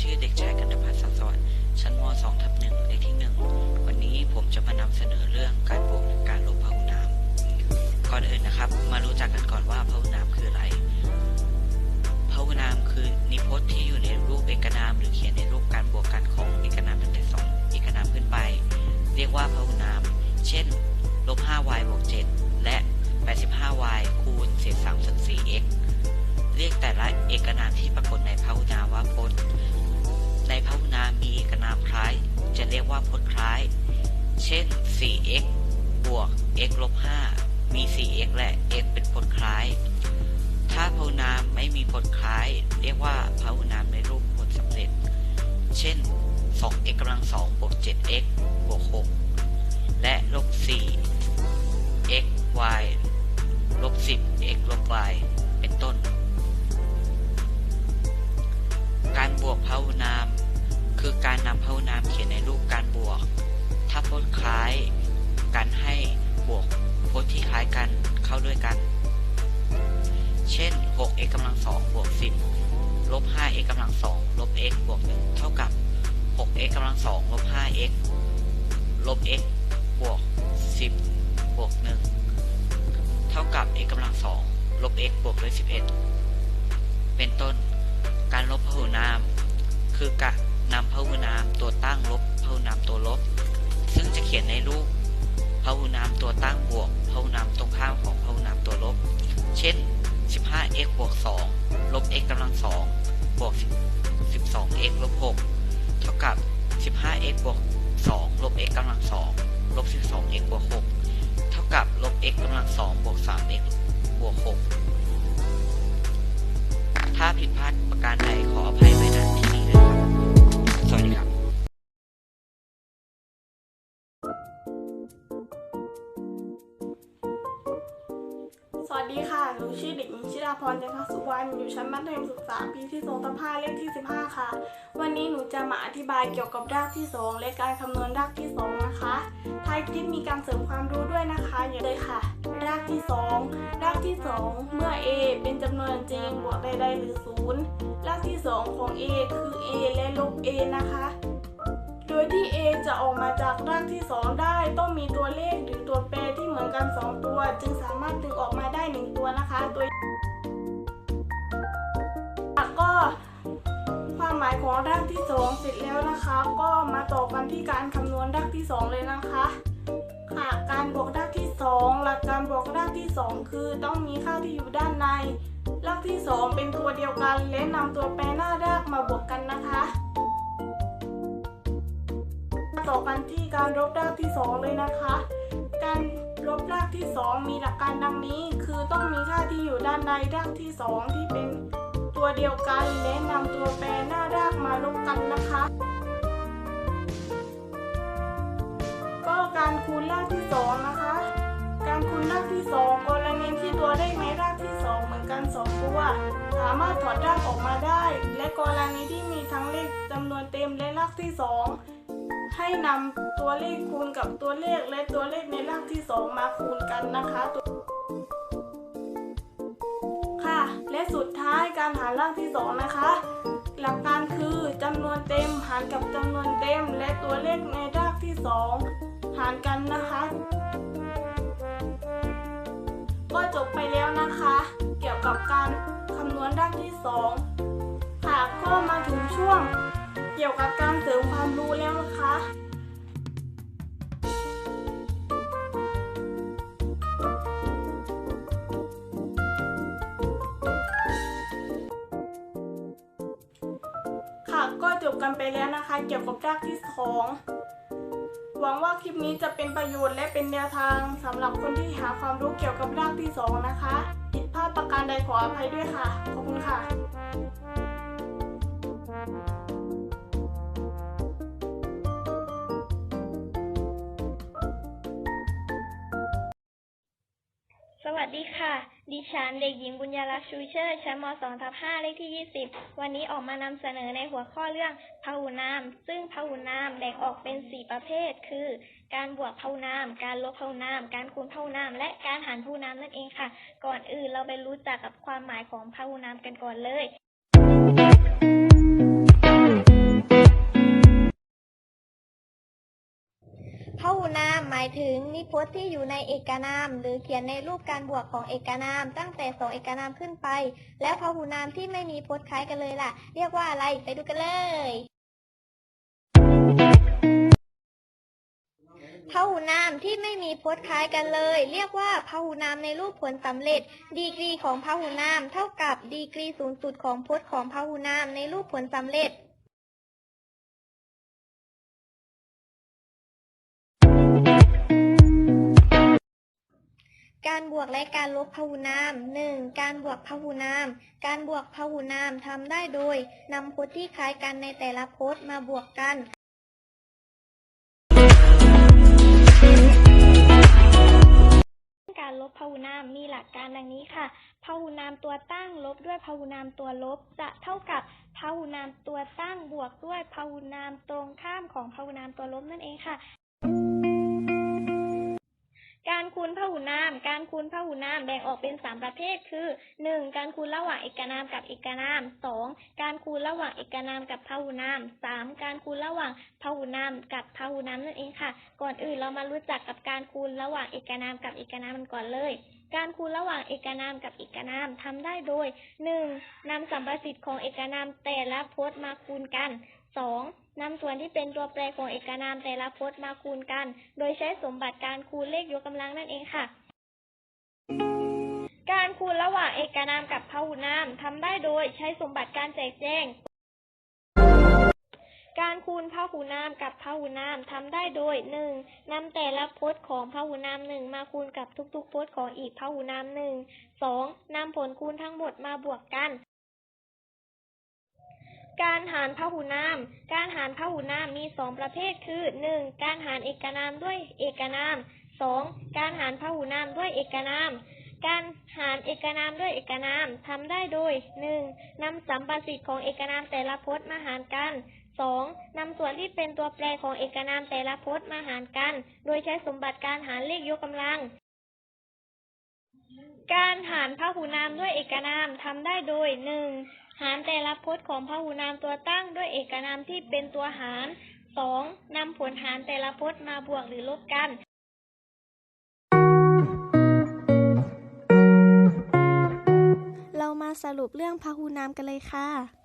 ชื่อเด็กชายกันพัฒน์สังสอนชั้นม .2 ทับหนึ่งเลขที่หนึ่งวันนี้ผมจะมานำเสนอเรื่องการบวกหรือการลบพหุนามก่อนอื่นนะครับ มารู้จักกันก่อนว่าพหุนามคืออะไรพหุนามคือนิพจน์ที่อยู่ในรูปเอกนาม หรือเขียนในรูปการบวกกันของเอกนามตั้งแต่สองเอกนามขึ้นไป เรียกว่าพหุนาม เช่นลบ 5y บวก 7 และ 85y คูณเศษ3ส่วน 4x เรียกแต่ละเอกนามามคล้าย จะเรียกว่าพจน์คล้าย เช่น 4x บวก x ลบ5มี 4x และ x เป็นพจน์คล้าย ถ้าพหุนามไม่มีพจน์คล้าย เรียกว่าพหุนามในรูปพจน์สำเร็จ เช่น 2x กำลัง2บวก 7x บวก 6 และลบ4 x y ลบ10 x ลบ y ถ้าพจน์คล้ายกันให้บวกโพจน์ที่คล้ายกันเข้าด้วยกัน เช่น 6x กำลัง2บวก10ลบ 5x กำลัง2ลบ x บวก1เท่ากับ 6x กำลัง2ลบ 5x ลบ x บวก 10 บวก 1 เท่ากับ x กำลัง2ลบ x บวกด้วย 11 เป็นต้น การลบพหุนาม คือการนำพหุนามตัวตั้งลบพหุนามตัวลบ ซึ่งจะเขียนในรูปพหุนามตัวตั้งบวกพหุนามตรงข้ามของพหุนามตัวลบ เช่น 15x บวก 2 ลบ x กำลัง 2 บวก 12x ลบ 6 เท่ากับ 15x บวก 2 ลบ x กำลัง 2 ลบ 12x บวก 6 เท่ากับ ลบ x กำลัง 2 บวก 3x บวก 6 ถ้าผิดพลาดประการใดขออภัยไว้ สวัสดีค่ะ หนูชื่อเด็กหญิงชิราพรจันทสุวรรณ อยู่ชั้นมัธยมศึกษาปีที่2ทับ5เลขที่ 15 ค่ะ วันนี้หนูจะมาอธิบายเกี่ยวกับรากที่ 2 และการคำนวณรากที่ 2 นะคะท้ายคลิปมีการเสริมความรู้ด้วยนะคะ อย่าเลยค่ะ รากที่ 2 รากที่ 2 เมื่อ a เป็นจำนวนจริงบวกใดๆหรือ 0 รากที่ 2 ของ a คือ a และลบ a นะคะ จะออกมาจากรากที่ 2 ได้ ต้องมีตัวเลขหรือตัวแปรที่เหมือนกัน 2 ตัว จึงสามารถดึงออกมาได้ 1 ตัวนะคะ ตัวก็ความหมายของรากที่ 2 เสร็จแล้วนะคะ ก็มาต่อกันที่การคำนวณรากที่ 2 เลยนะคะค่ะการบวกรากที่ 2 หลักการบวกรากที่ 2 คือต้องมีค่าที่อยู่ด้านในรากที่ 2 เป็นตัวเดียวกันและนำตัวแปรหน้ารากมาบวกกันนะคะ ต่อกันที่การลบรากที่ 2 เลยนะคะ การลบรากที่ 2 มีหลักการดังนี้ คือต้องมีค่าที่อยู่ด้านในรากที่ 2 ที่เป็นตัวเดียวกันและนำตัวแปรหน้ารากมาลบกันนะคะ ก็การคูณรากที่ 2 นะคะ การคูณรากที่ 2 กรณีที่ตัวเลขในรากที่ 2 เหมือนกัน 2 ตัว สามารถถอดรากออกมาได้ และกรณีที่มีทั้งเลขจำนวนเต็มและรากที่ 2 ให้นำตัวเลขคูณกับตัวเลขและตัวเลขในรากที่ 2 มาคูณกันนะคะค่ะ และสุดท้ายการหารรากที่ 2 นะคะ หลักการคือจำนวนเต็มหารกับจำนวนเต็ม และตัวเลขในรากที่ 2 หารกันนะคะ ก็จบไปแล้วนะคะ เกี่ยวกับการคำนวณรากที่ 2 ค่ะก็มาถึงช่วง เกี่ยวกับการเสริมความรู้แล้วนะคะค่ะก็จบกันไปแล้วนะคะ เกี่ยวกับรากที่สองหวังว่าคลิปนี้จะเป็นประโยชน์และเป็นแนวทางสำหรับคนที่หาความรู้เกี่ยวกับรากที่สองนะคะผิดพลาดประการใดขออภัยด้วยค่ะ ขอบคุณค่ะ วัสดีค่ะ ดิฉันเด็กหญิงบุญญาลักษณ์ชูเชอร์ชั้นม 2 ทับ5เลขที่ 20 วันนี้ออกมานำเสนอในหัวข้อเรื่องพหุนาม ซึ่งพหุนามแบ่งออกเป็น 4 ประเภท คือ การบวกพหุนาม การลบพหุนาม การคูณพหุนาม และการหารพหุนามนั่นเองค่ะ ก่อนอื่นเราไปรู้จักกับความหมายของพหุนามกันก่อนเลย หมายถึงนิพจน์ที่อยู่ในเอกนาม หรือเขียนในรูปการบวกของเอกนาม ตั้งแต่สองเอกนามขึ้นไป แล้วพหูนามที่ไม่มีพจน์คล้ายกันเลยล่ะ เรียกว่าอะไรไปดูกันเลยพหูนามที่ไม่มีพจน์คล้ายกันเลย เรียกว่าพหูนามในรูปผลสำเร็จ ดีกรีของพหูนาม เท่ากับดีกรีสูงสุดของพจน์ของพหูนามในรูปผลสำเร็จ การบวกและการลบพหูนามหนึ่งการบวกพหูนาม การบวกพหูนามทำได้โดยนำพจน์ที่คล้ายกันในแต่ละพจน์มาบวกกันการลบพหูนามมีหลักการดังนี้ค่ะ พหูนามตัวตั้งลบด้วยพหูนามตัวลบ จะเท่ากับพหูนามตัวตั้งบวกด้วยพหูนามตรงข้ามของพหูนามตัวลบนั่นเองค่ะ การคูณพหูนาม การคูณพหูนามแบ่งออกเป็นสามประเภท คือหนึ่งการคูณระหว่างเอกนามกับเอกนามสองการคูณระหว่างเอกนามกับพหูนามสามการคูณระหว่างพหูนามกับพหูนามนั่นเองค่ะ ก่อนอื่นเรามารู้จักกับการคูณระหว่างเอกนามกับเอกนามกันก่อนเลย การคูณระหว่างเอกนามกับเอกนามทำได้โดยหนึ่งนำสัมประสิทธิ์ของเอกนามแต่ละพจน์มาคูณกันสอง นำส่วนที่เป็นตัวแปรของเอกนามแต่ละพจน์มาคูณกัน โดยใช้สมบัติการคูณเลขยกกำลังนั่นเองค่ะการคูณระหว่างเอกนามกับพหูนามทำได้โดยใช้สมบัติการแจกแจง การคูณพหูนามกับพหูนามทำได้โดยหนึ่งนำแต่ละพจน์ของพหูนามหนึ่งมาคูณกับทุกๆพจน์ของอีกพหูนามหนึ่งสองนำผลคูณทั้งหมดมาบวกกัน การหารพหูนาม การหารพหูนามมีสองประเภทคือหนึ่งการหารเอกนามด้วยเอกนามสองการหารพหูนามด้วยเอกนาม การหารเอกนามด้วยเอกนามทำได้โดยหนึ่งนำสัมประสิทธิ์ของเอกนามแต่ละพจน์มาหารกันสองนำส่วนที่เป็นตัวแปรของเอกนามแต่ละพจน์มาหารกัน โดยใช้สมบัติการหารเลขยกกำลังการหารพหูนามด้วยเอกนามทำได้โดยหนึ่ง หารแต่ละพจน์ของพหูนามตัวตั้งด้วยเอกนามที่เป็นตัวหารสองนำผลหารแต่ละพจน์มาบวกหรือลบกันเรามาสรุปเรื่องพหูนามกันเลยค่ะ